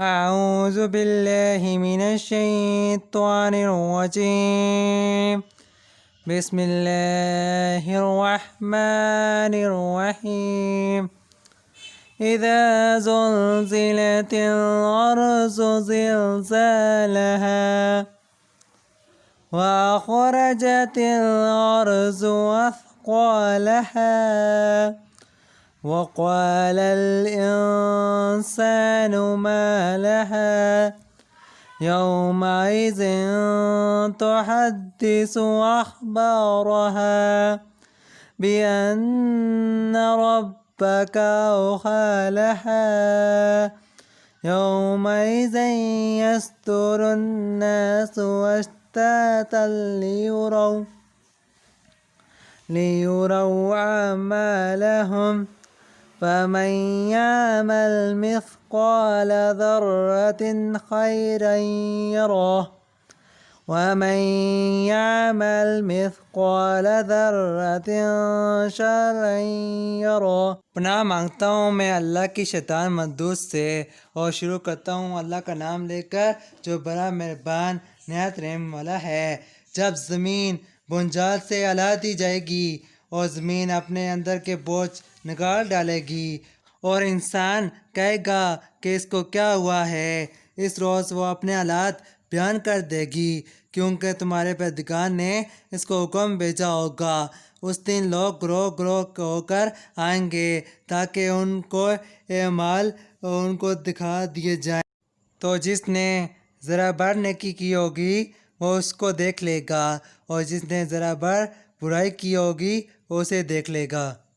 أعوذ بالله من الشيطان الرجيم. بسم الله الرحمن الرحيم. إذا زلزلت الأرض زلزالها وأخرجت الأرض أثقالها وقال الإنسان ما لها يومئذ تحدث أخبارها بأن ربك أوحى لها يومئذ يستر الناس أشتاتا ليروا ليروا أعمالهم فمن يعمل مثقال ذرة خيرا يره ومن يعمل مثقال ذرة شرا يره پناہ مانگتا ہوں میں اللہ کی شیطان مدود سے اور شروع کرتا ہوں اللہ کا نام لے کر جو بڑا مہربان، نہایت رحم والا ہے۔ جب زمین بنجال سے ہلا دی جائے گی और ज़मीन अपने अंदर के बोझ निकाल डालेगी। और इंसान कहेगा कि इसको क्या हुआ है? इस रोज़ वो अपने हालात बयान कर देगी, क्योंकि तुम्हारे पैदगार ने इसको हुक्म भेजा होगा। उस दिन लोग ग्रोह ग्रोह होकर आएँगे, ताकि उनको माल उनको दिखा दिए जाए। तो जिसने ज़रा भर नेकी की होगी, वो उसको देख लेगा। और जिसने ज़रा भर बुराई की होगी उसे देख लेगा।